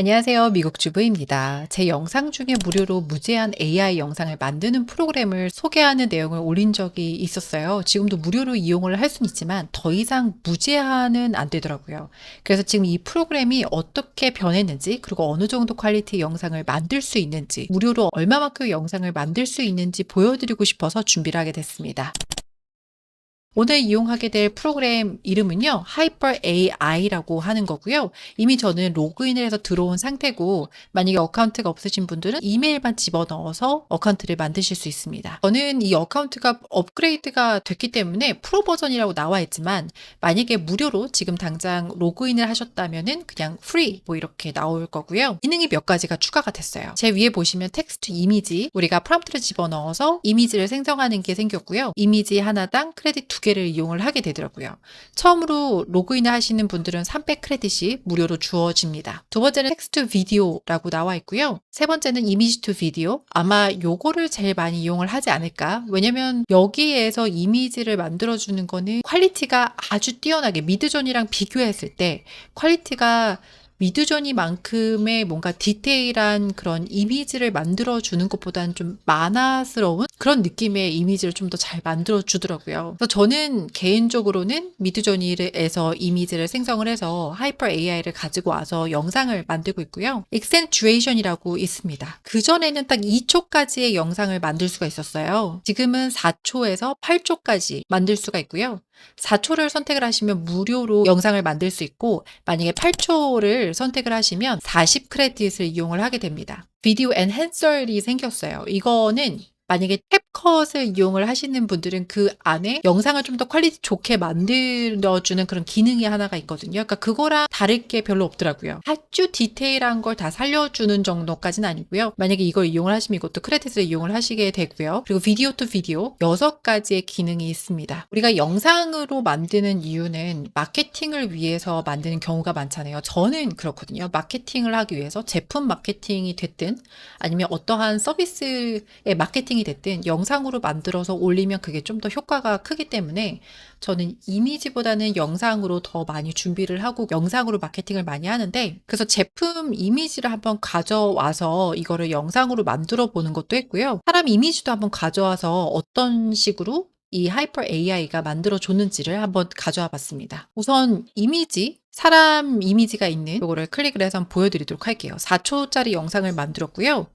안녕하세요. 미국 주부입니다. 제 영상 중에 무료로 무제한 AI 영상을 만드는 프로그램을 소개하는 내용을 올린 적이 있었어요. 지금도 무료로 이용을 할 수는 있지만 더 이상 무제한은 안 되더라고요. 그래서 지금 이 프로그램이 어떻게 변했는지 그리고 어느 정도 퀄리티 영상을 만들 수 있는지 무료로 얼마만큼 영상을 만들 수 있는지 보여드리고 싶어서 준비를 하게 됐습니다. 오늘 이용하게 될 프로그램 이름은요, Hyper AI라고 하는 거고요. 이미 저는 로그인을 해서 들어온 상태고, 만약에 어카운트가 없으신 분들은 이메일만 집어넣어서 어카운트를 만드실 수 있습니다. 저는 이 어카운트가 업그레이드가 됐기 때문에 프로 버전이라고 나와 있지만, 만약에 무료로 지금 당장 로그인을 하셨다면은 그냥 프리 뭐 이렇게 나올 거고요. 기능이 몇 가지가 추가가 됐어요. 제 위에 보시면 텍스트 이미지, 우리가 프롬프트를 집어넣어서 이미지를 생성하는 게 생겼고요. 이미지 하나당 크레딧 두 개를 이용을 하게 되더라고요. 처음으로 로그인을 하시는 분들은 300 크레딧이 무료로 주어집니다. 두 번째는 텍스트 비디오라고 나와 있고요. 세 번째는 이미지 투 비디오. 아마 요거를 제일 많이 이용을 하지 않을까? 왜냐면 여기에서 이미지를 만들어 주는 거는 퀄리티가 아주 뛰어나게 미드존이랑 비교했을 때 퀄리티가 미드조니만큼의 뭔가 디테일한 그런 이미지를 만들어 주는 것보다는 좀 만화스러운 그런 느낌의 이미지를 좀 더 잘 만들어 주더라고요. 그래서 저는 개인적으로는 미드조니에서 이미지를 생성을 해서 하이퍼 AI를 가지고 와서 영상을 만들고 있고요. 익센츄에이션이라고 있습니다. 그 전에는 딱 2초까지의 영상을 만들 수가 있었어요. 지금은 4초에서 8초까지 만들 수가 있고요. 4초를 선택을 하시면 무료로 영상을 만들 수 있고 만약에 8초를 선택을 하시면 40 크레딧을 이용을 하게 됩니다. 비디오 엔핸서이 생겼어요. 이거는 만약에 캡컷을 이용을 하시는 분들은 그 안에 영상을 좀 더 퀄리티 좋게 만들어주는 그런 기능이 하나가 있거든요. 그러니까 그거랑 다를 게 별로 없더라고요. 아주 디테일한 걸 다 살려주는 정도까지는 아니고요. 만약에 이걸 이용을 하시면 이것도 크레딧을 이용을 하시게 되고요. 그리고 비디오 투 비디오 여섯 가지의 기능이 있습니다. 우리가 영상으로 만드는 이유는 마케팅을 위해서 만드는 경우가 많잖아요. 저는 그렇거든요. 마케팅을 하기 위해서 제품 마케팅이 됐든 아니면 어떠한 서비스의 마케팅이 영상이 됐든 영상으로 만들어서 올리면 그게 좀 더 효과가 크기 때문에 저는 이미지보다는 영상으로 더 많이 준비를 하고 영상으로 마케팅을 많이 하는데 그래서 제품 이미지를 한번 가져와서 이거를 영상으로 만들어 보는 것도 했고요. 사람 이미지도 한번 가져와서 어떤 식으로 이 하이퍼 AI가 만들어 줬는지를 한번 가져와 봤습니다. 우선 이미지 사람 이미지가 있는 이거를 클릭을 해서 보여드리도록 할게요. 4초짜리 영상을 만들었고요.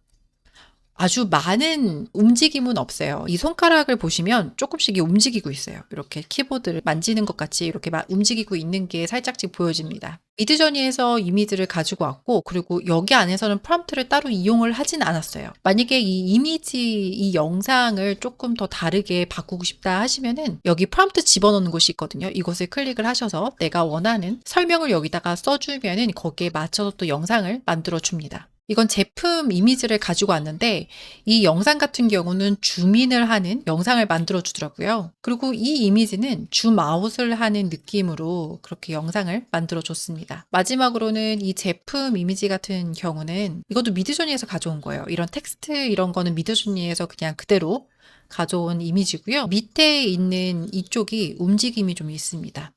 아주 많은 움직임은 없어요. 이 손가락을 보시면 조금씩 움직이고 있어요. 이렇게 키보드를 만지는 것 같이 이렇게 움직이고 있는 게 살짝씩 보여집니다. 미드저니에서 이미지를 가지고 왔고 그리고 여기 안에서는 프롬프트를 따로 이용을 하진 않았어요. 만약에 이 이미지 이 영상을 조금 더 다르게 바꾸고 싶다 하시면은 여기 프롬프트 집어넣는 곳이 있거든요. 이곳을 클릭을 하셔서 내가 원하는 설명을 여기다가 써주면은 거기에 맞춰서 또 영상을 만들어 줍니다. 이건 제품 이미지를 가지고 왔는데 이 영상 같은 경우는 줌인을 하는 영상을 만들어 주더라고요. 그리고 이 이미지는 줌아웃을 하는 느낌으로 그렇게 영상을 만들어 줬습니다. 마지막으로는 이 제품 이미지 같은 경우는 이것도 미드조니에서 가져온 거예요. 이런 텍스트 이런 거는 미드조니에서 그냥 그대로 가져온 이미지고요. 밑에 있는 이쪽이 움직임이 좀 있습니다.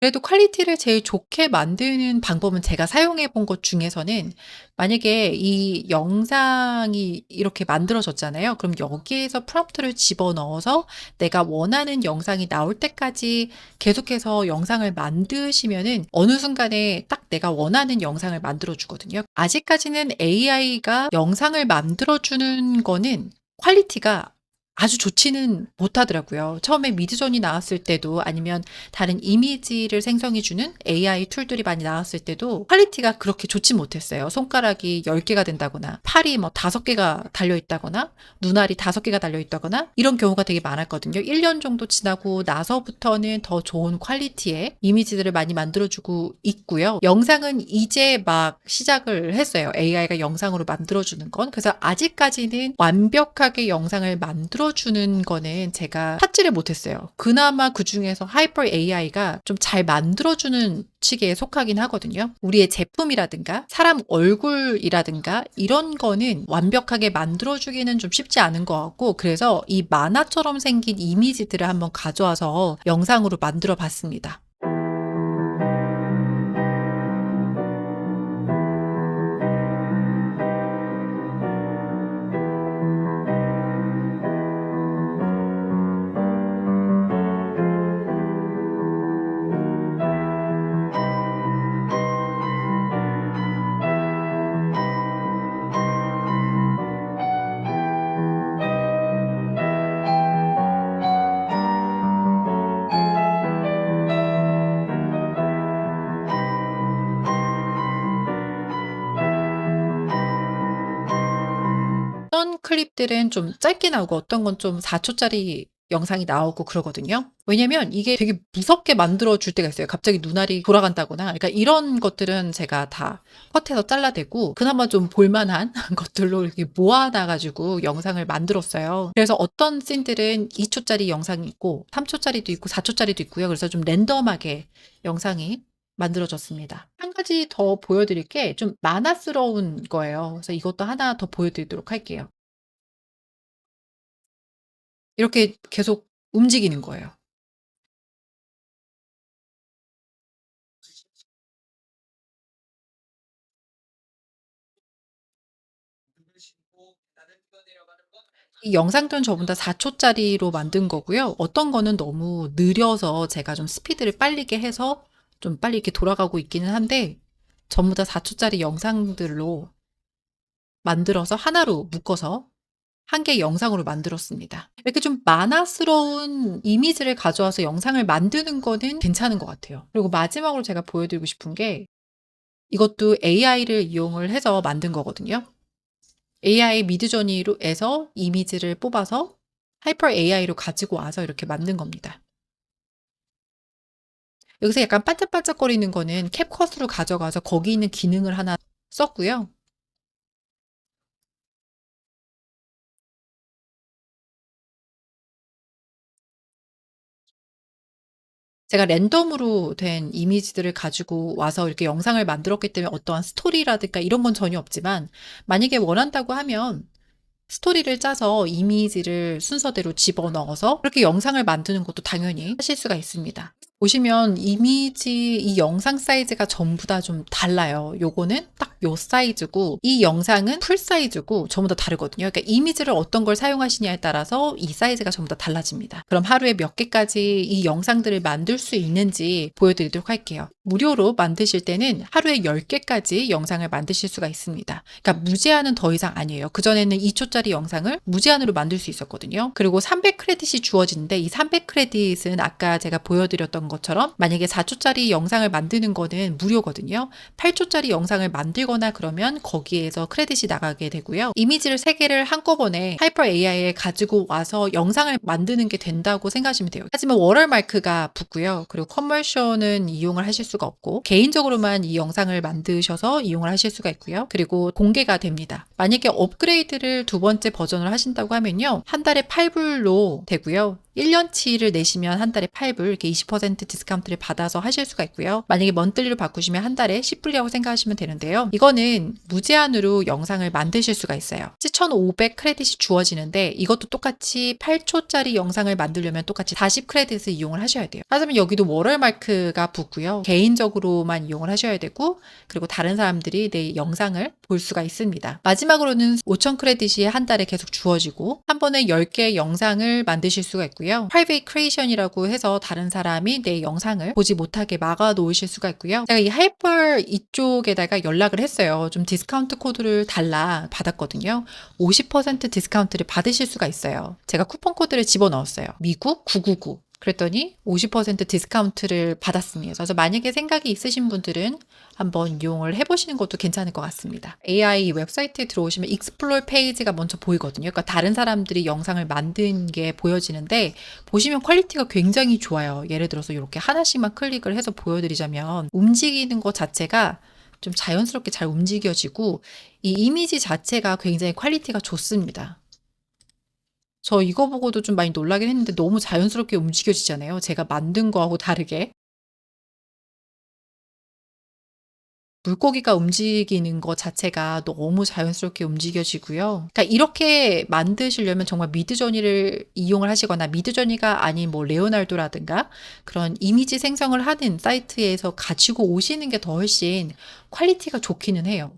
그래도 퀄리티를 제일 좋게 만드는 방법은 제가 사용해 본 것 중에서는 만약에 이 영상이 이렇게 만들어졌잖아요. 그럼 여기에서 프롬프트를 집어넣어서 내가 원하는 영상이 나올 때까지 계속해서 영상을 만드시면은 어느 순간에 딱 내가 원하는 영상을 만들어 주거든요. 아직까지는 AI가 영상을 만들어 주는 거는 퀄리티가 아주 좋지는 못하더라고요. 처음에 미드존이 나왔을 때도 아니면 다른 이미지를 생성해주는 AI 툴들이 많이 나왔을 때도 퀄리티가 그렇게 좋지 못했어요. 손가락이 10개가 된다거나 팔이 뭐 5개가 달려있다거나 눈알이 5개가 달려있다거나 이런 경우가 되게 많았거든요. 1년 정도 지나고 나서부터는 더 좋은 퀄리티의 이미지들을 많이 만들어주고 있고요. 영상은 이제 막 시작을 했어요. AI가 영상으로 만들어주는 건. 그래서 아직까지는 완벽하게 영상을 만들어 만들어주는 거는 제가 찾지를 못했어요. 그나마 그 중에서 하이퍼 AI가 좀 잘 만들어주는 측에 속하긴 하거든요. 우리의 제품이라든가 사람 얼굴이라든가 이런 거는 완벽하게 만들어주기는 좀 쉽지 않은 것 같고 그래서 이 만화처럼 생긴 이미지들을 한번 가져와서 영상으로 만들어 봤습니다. 클립들은 좀 짧게 나오고 어떤 건 좀 4초짜리 영상이 나오고 그러거든요. 왜냐면 이게 되게 무섭게 만들어 줄 때가 있어요. 갑자기 눈알이 돌아간다거나. 그러니까 이런 것들은 제가 다 컷해서 잘라대고 그나마 좀 볼만한 것들로 이렇게 모아놔 가지고 영상을 만들었어요. 그래서 어떤 씬들은 2초짜리 영상이 있고 3초짜리도 있고 4초짜리도 있고요. 그래서 좀 랜덤하게 영상이 만들어졌습니다. 한 가지 더 보여드릴 게 좀 만화스러운 거예요. 그래서 이것도 하나 더 보여드리도록 할게요. 이렇게 계속 움직이는 거예요. 이 영상들은 전부 다 4초짜리로 만든 거고요. 어떤 거는 너무 느려서 제가 좀 스피드를 빨리게 해서 좀 빨리 이렇게 돌아가고 있기는 한데 전부 다 4초짜리 영상들로 만들어서 하나로 묶어서 한 개의 영상으로 만들었습니다. 이렇게 좀 만화스러운 이미지를 가져와서 영상을 만드는 거는 괜찮은 것 같아요. 그리고 마지막으로 제가 보여드리고 싶은 게 이것도 AI를 이용을 해서 만든 거거든요. AI 미드저니에서 이미지를 뽑아서 하이퍼 AI로 가지고 와서 이렇게 만든 겁니다. 여기서 약간 반짝반짝거리는 거는 캡컷으로 가져가서 거기 있는 기능을 하나 썼고요. 제가 랜덤으로 된 이미지들을 가지고 와서 이렇게 영상을 만들었기 때문에 어떠한 스토리라든가 이런 건 전혀 없지만 만약에 원한다고 하면 스토리를 짜서 이미지를 순서대로 집어넣어서 그렇게 영상을 만드는 것도 당연히 하실 수가 있습니다. 보시면 이미지 이 영상 사이즈가 전부 다 좀 달라요. 요거는 딱 요 사이즈고 이 영상은 풀 사이즈고 전부 다 다르거든요. 그러니까 이미지를 어떤 걸 사용하시냐에 따라서 이 사이즈가 전부 다 달라집니다. 그럼 하루에 몇 개까지 이 영상들을 만들 수 있는지 보여드리도록 할게요. 무료로 만드실 때는 하루에 10개까지 영상을 만드실 수가 있습니다. 그러니까 무제한은 더 이상 아니에요. 그전에는 2초짜리 영상을 무제한으로 만들 수 있었거든요. 그리고 300 크레딧이 주어지는데 이 300 크레딧은 아까 제가 보여드렸던 것처럼 만약에 4초짜리 영상을 만드는 거는 무료거든요. 8초짜리 영상을 만들거나 그러면 거기에서 크레딧이 나가게 되고요. 이미지를 3개를 한꺼번에 하이퍼 AI에 가지고 와서 영상을 만드는 게 된다고 생각하시면 돼요. 하지만 워럴마크가 붙고요. 그리고 커머셜은 이용을 하실 수가 없고 개인적으로만 이 영상을 만드셔서 이용을 하실 수가 있고요. 그리고 공개가 됩니다. 만약에 업그레이드를 두 번째 버전을 하신다고 하면요. 한 달에 8불로 되고요. 1년치를 내시면 한 달에 8불 이렇게 20% 디스카운트를 받아서 하실 수가 있고요. 만약에 먼틀리로 바꾸시면 한 달에 10불이라고 생각하시면 되는데요. 이거는 무제한으로 영상을 만드실 수가 있어요. 7,500 크레딧이 주어지는데 이것도 똑같이 8초짜리 영상을 만들려면 똑같이 40 크레딧을 이용을 하셔야 돼요. 하지만 여기도 워럴마크가 붙고요. 개인적으로만 이용을 하셔야 되고 그리고 다른 사람들이 내 영상을 볼 수가 있습니다. 마지막으로는 5,000 크레딧이 한 달에 계속 주어지고 한 번에 10개 영상을 만드실 수가 있고요. 프라이빗 크리에이션이라고 해서 다른 사람이 내 영상을 보지 못하게 막아 놓으실 수가 있고요. 제가 이 하이퍼 이쪽에다가 연락을 했어요. 좀 디스카운트 코드를 달라 받았거든요. 50% 디스카운트를 받으실 수가 있어요. 제가 쿠폰 코드를 집어 넣었어요. 미국 999. 그랬더니 50% 디스카운트를 받았습니다. 그래서 만약에 생각이 있으신 분들은 한번 이용을 해보시는 것도 괜찮을 것 같습니다. AI 웹사이트에 들어오시면 익스플로어 페이지가 먼저 보이거든요. 그러니까 다른 사람들이 영상을 만든 게 보여지는데 보시면 퀄리티가 굉장히 좋아요. 예를 들어서 이렇게 하나씩만 클릭을 해서 보여드리자면 움직이는 것 자체가 좀 자연스럽게 잘 움직여지고 이 이미지 자체가 굉장히 퀄리티가 좋습니다. 저 이거 보고도 좀 많이 놀라긴 했는데 너무 자연스럽게 움직여지잖아요. 제가 만든 거하고 다르게. 물고기가 움직이는 것 자체가 너무 자연스럽게 움직여지고요. 그러니까 이렇게 만드시려면 정말 미드저니를 이용을 하시거나 미드저니가 아닌 뭐 레오날도라든가 그런 이미지 생성을 하는 사이트에서 가지고 오시는 게 더 훨씬 퀄리티가 좋기는 해요.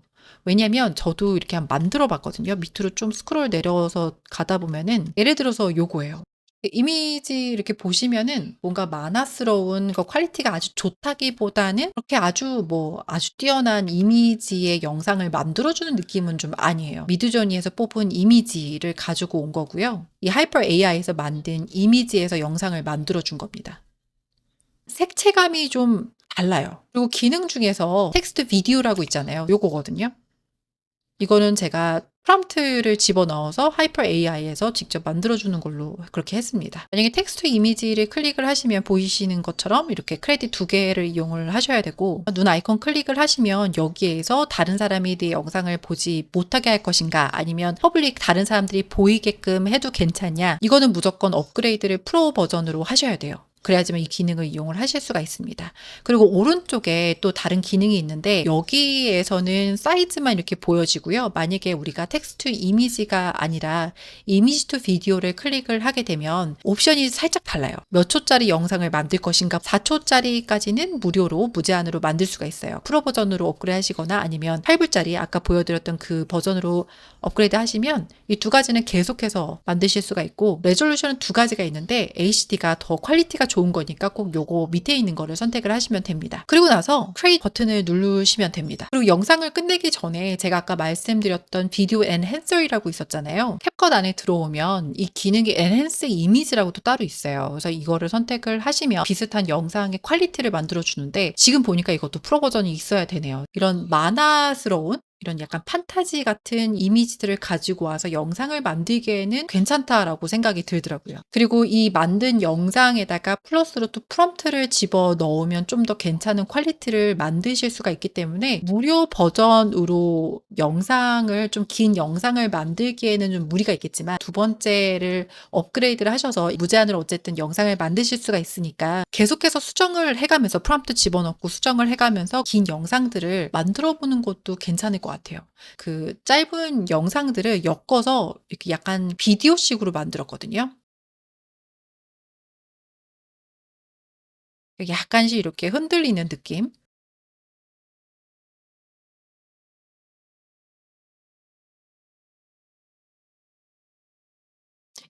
왜냐면 저도 이렇게 한번 만들어 봤거든요. 밑으로 좀 스크롤 내려서 가다 보면은 예를 들어서 요거예요. 이미지 이렇게 보시면은 뭔가 만화스러운 그 퀄리티가 아주 좋다기보다는 그렇게 아주 뭐 아주 뛰어난 이미지의 영상을 만들어주는 느낌은 좀 아니에요. 미드저니에서 뽑은 이미지를 가지고 온 거고요. 이 하이퍼 AI에서 만든 이미지에서 영상을 만들어준 겁니다. 색채감이 좀 달라요. 그리고 기능 중에서 텍스트 비디오라고 있잖아요. 요거거든요. 이거는 제가 프롬프트를 집어넣어서 하이퍼 AI에서 직접 만들어주는 걸로 그렇게 했습니다. 만약에 텍스트 이미지를 클릭을 하시면 보이시는 것처럼 이렇게 크레딧 두 개를 이용을 하셔야 되고 눈 아이콘 클릭을 하시면 여기에서 다른 사람이 내 영상을 보지 못하게 할 것인가 아니면 퍼블릭 다른 사람들이 보이게끔 해도 괜찮냐 이거는 무조건 업그레이드를 프로 버전으로 하셔야 돼요. 그래야지만 이 기능을 이용을 하실 수가 있습니다. 그리고 오른쪽에 또 다른 기능이 있는데 여기에서는 사이즈만 이렇게 보여지고요. 만약에 우리가 텍스트 이미지가 아니라 이미지 투 비디오를 클릭을 하게 되면 옵션이 살짝 달라요. 몇 초짜리 영상을 만들 것인가 4초짜리까지는 무료로 무제한으로 만들 수가 있어요. 프로 버전으로 업그레이드 하시거나 아니면 8불짜리 아까 보여드렸던 그 버전으로 업그레이드 하시면 이 두 가지는 계속해서 만드실 수가 있고 레졸루션은 두 가지가 있는데 HD가 더 퀄리티가 좋은 거니까 꼭 요거 밑에 있는 거를 선택을 하시면 됩니다. 그리고 나서 크레이트 버튼을 누르시면 됩니다. 그리고 영상을 끝내기 전에 제가 아까 말씀드렸던 비디오 엔핸서이라고 있었잖아요. 캡컷 안에 들어오면 이 기능이 엔핸스 이미지라고 또 따로 있어요. 그래서 이거를 선택을 하시면 비슷한 영상의 퀄리티를 만들어 주는데 지금 보니까 이것도 프로 버전이 있어야 되네요. 이런 만화스러운 이런 약간 판타지 같은 이미지들을 가지고 와서 영상을 만들기에는 괜찮다라고 생각이 들더라고요. 그리고 이 만든 영상에다가 플러스로 또 프롬프트를 집어 넣으면 좀 더 괜찮은 퀄리티를 만드실 수가 있기 때문에 무료 버전으로 영상을 좀 긴 영상을 만들기에는 좀 무리가 있겠지만 두 번째를 업그레이드를 하셔서 무제한으로 어쨌든 영상을 만드실 수가 있으니까 계속해서 수정을 해가면서 프롬프트 집어넣고 수정을 해가면서 긴 영상들을 만들어 보는 것도 괜찮을 것 같아요. 그 짧은 영상들을 엮어서 이렇게 약간 비디오식으로 만들었거든요. 약간씩 이렇게 흔들리는 느낌.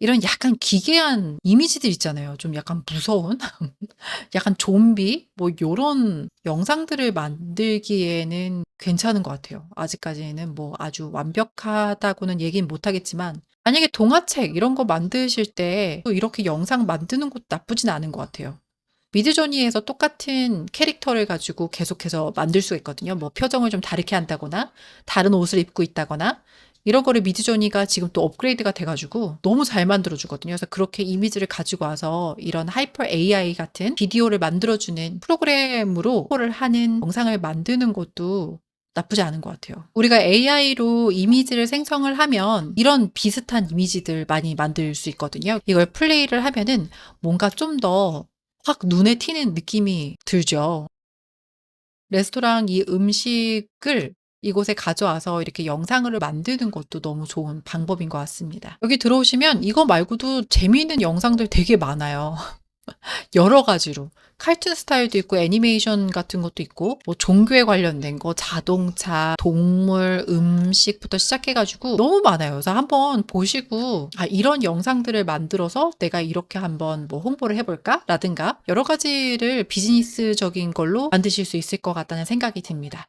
이런 약간 기괴한 이미지들 있잖아요. 좀 약간 무서운 약간 좀비 뭐 요런 영상들을 만들기에는 괜찮은 것 같아요. 아직까지는 뭐 아주 완벽하다고는 얘기는 못 하겠지만 만약에 동화책 이런 거 만드실 때 또 이렇게 영상 만드는 것도 나쁘진 않은 것 같아요. 미드조니에서 똑같은 캐릭터를 가지고 계속해서 만들 수가 있거든요. 뭐 표정을 좀 다르게 한다거나 다른 옷을 입고 있다거나 이런 거를 미드조니가 지금 또 업그레이드가 돼 가지고 너무 잘 만들어 주거든요. 그래서 그렇게 이미지를 가지고 와서 이런 하이퍼 AI 같은 비디오를 만들어 주는 프로그램으로 를 하는 영상을 만드는 것도 나쁘지 않은 것 같아요. 우리가 AI로 이미지를 생성을 하면 이런 비슷한 이미지들 많이 만들 수 있거든요. 이걸 플레이를 하면은 뭔가 좀 더 확 눈에 튀는 느낌이 들죠. 레스토랑 이 음식을 이곳에 가져와서 이렇게 영상을 만드는 것도 너무 좋은 방법인 것 같습니다. 여기 들어오시면 이거 말고도 재미있는 영상들 되게 많아요. 여러 가지로. 칼툰 스타일도 있고 애니메이션 같은 것도 있고 뭐 종교에 관련된 거, 자동차, 동물, 음식부터 시작해 가지고 너무 많아요. 그래서 한번 보시고 아 이런 영상들을 만들어서 내가 이렇게 한번 뭐 홍보를 해 볼까? 라든가 여러 가지를 비즈니스적인 걸로 만드실 수 있을 것 같다는 생각이 듭니다.